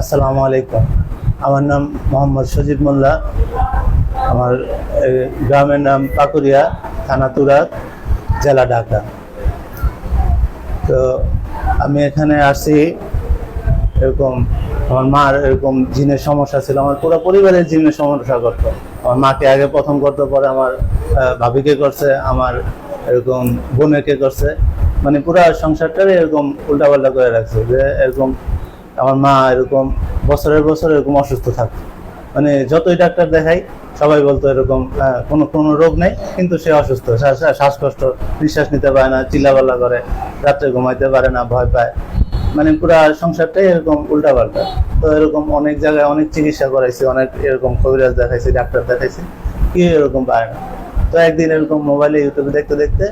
আসসালামু আলাইকুম। আমার নাম মোহাম্মদ সজিব মোল্লা। আমার গ্রামের নাম পাকুরিয়া থানা তুরাত জেলা ঢাকা। তো আমি এখানে আসি এরকম আমার মার এরকম জিনের সমস্যা ছিল। আমার পুরো পরিবারের জিনের সমস্যা করতো। আমার মাকে আগে প্রথম করতে, পরে আমার ভাবিকে করছে, আমার এরকম বোনেকে করছে। মানে পুরো সংসারটারে এরকম উল্টাপাল্টা করে রাখছে যে এরকম আমার মা এরকম বছরের বছর এরকম অসুস্থ থাকতো মানে যতই ডাক্তার দেখাই, সবাই বলতো এরকম কোনো কোনো রোগ নেই, কিন্তু সে অসুস্থ। শ্বাস- শ্বাস- শ্বাসকষ্ট, নিঃশ্বাস নিতে পারে না, চিল্লাপাল্লা করে, রাত্রে ঘুমাইতে পারে না, ভয় পায়। মানে পুরা সংসারটাই এরকম উল্টাপাল্টা। তো এরকম অনেক জায়গায় অনেক চিকিৎসা করাইছি, অনেক এরকম কবিরাজ দেখাইছি, ডাক্তার দেখাইছি কি এরকম পারে না। তো একদিন এরকম মোবাইলে ইউটিউবে দেখতে দেখতে,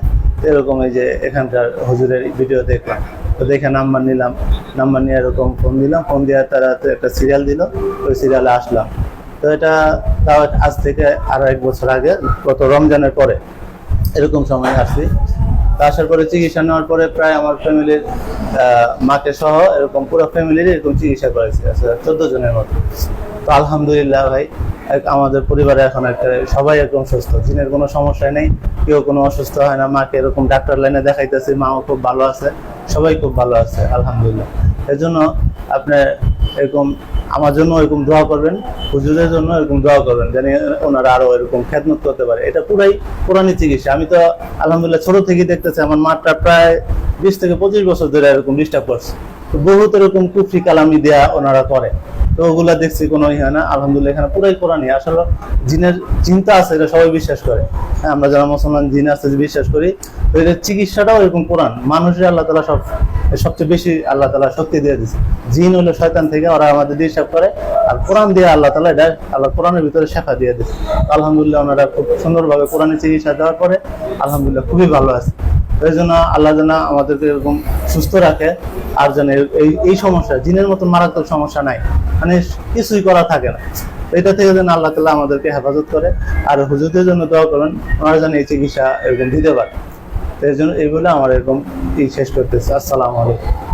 এরকম এই যে এখানকার হুজুরের ভিডিও দেখলাম। তো দেখে নাম্বার নিলাম। নাম্বার নিয়ে এরকম ফোন দিলাম। ফোন দেওয়ার তারা একটা সিরিয়াল দিল। ওই সিরিয়ালে আসলাম। তো এটা তাও আজ থেকে আরও এক বছর আগে, গত রমজানের পরে এরকম সময় আসছি। তা আসার পরে চিকিৎসা নেওয়ার পরে প্রায় আমার ফ্যামিলির মাকে সহ এরকম পুরো ফ্যামিলির এরকম চিকিৎসা করেছি। চোদ্দ জনের মতো। তো আলহামদুলিল্লাহ ভাই। আমাদের পরিবারে এখন একটা সবাই এরকম সুস্থ, জিনের কোনো সমস্যা নেই, কেউ কোনো অসুস্থ হয় না, মাকে এরকম ডাক্তার লাইনে দেখাইতেছি, মাও খুব ভালো আছে, সবাই খুব ভালো আছে, আলহামদুলিল্লাহ। এর জন্য আপনার এরকম, আমার জন্য এরকম দোয়া করবেন, হুজুরের জন্য এরকম দোয়া করবেন, যেন ওনারা আরও এরকম খেদমত করতে পারে। এটা পুরাই পুরানি চিকিৎসা। আমি তো আলহামদুলিল্লাহ ছোট থেকেই দেখতেছি, আমার মাঠটা প্রায় বিশ থেকে পঁচিশ বছর ধরে এরকম ডিস্টার্ব করছে। বহুত এরকম কুফরি কালামি দেয়া ওনারা করে। তো ওগুলা দেখছি কোনো ইয়ে না। আলহামদুলিল্লাহ এখানে পুরাই কোরআনই। আসলে জিনের চিন্তা আছে এটা সবাই বিশ্বাস করে। হ্যাঁ, আমরা যারা মুসলমান জিন আছে বিশ্বাস করি। তো এটার চিকিৎসাটাও এরকম কোরআন। মানুষের আল্লাহ তালা সব সবচেয়ে বেশি আল্লাহ তালা শক্তি দিয়ে দিচ্ছে জিন হলো শয়তান থেকে ওরা আমাদের ডিস্টার্ব করে আর কোরআন দিয়ে আল্লাহ তালা এটা আল্লাহ কোরআনের ভিতরে শেখা দিয়ে দিচ্ছে আলহামদুলিল্লাহ ওনারা খুব সুন্দরভাবে কোরআনের চিকিৎসা দেওয়ার পরে আলহামদুলিল্লাহ খুবই ভালো আছে। এই জন্য আল্লাহ যেন আমাদেরকে এরকম সুস্থ রাখে আর যেন এই- এই সমস্যা, জিনের মতন মারাত্মক সমস্যা নাই। মানে কিছুই করা থাকে না। এটা থেকে যেন আল্লাহ তালা আমাদেরকে হেফাজত করে। আর হুজুরদের জন্য দোয়া করেন ওনারা যেন এই চিকিৎসা এরকম দিতে পারে। এর জন্য এই বলে আমার এরকম শেষ করতেছে। আসসালামু আলাইকুম।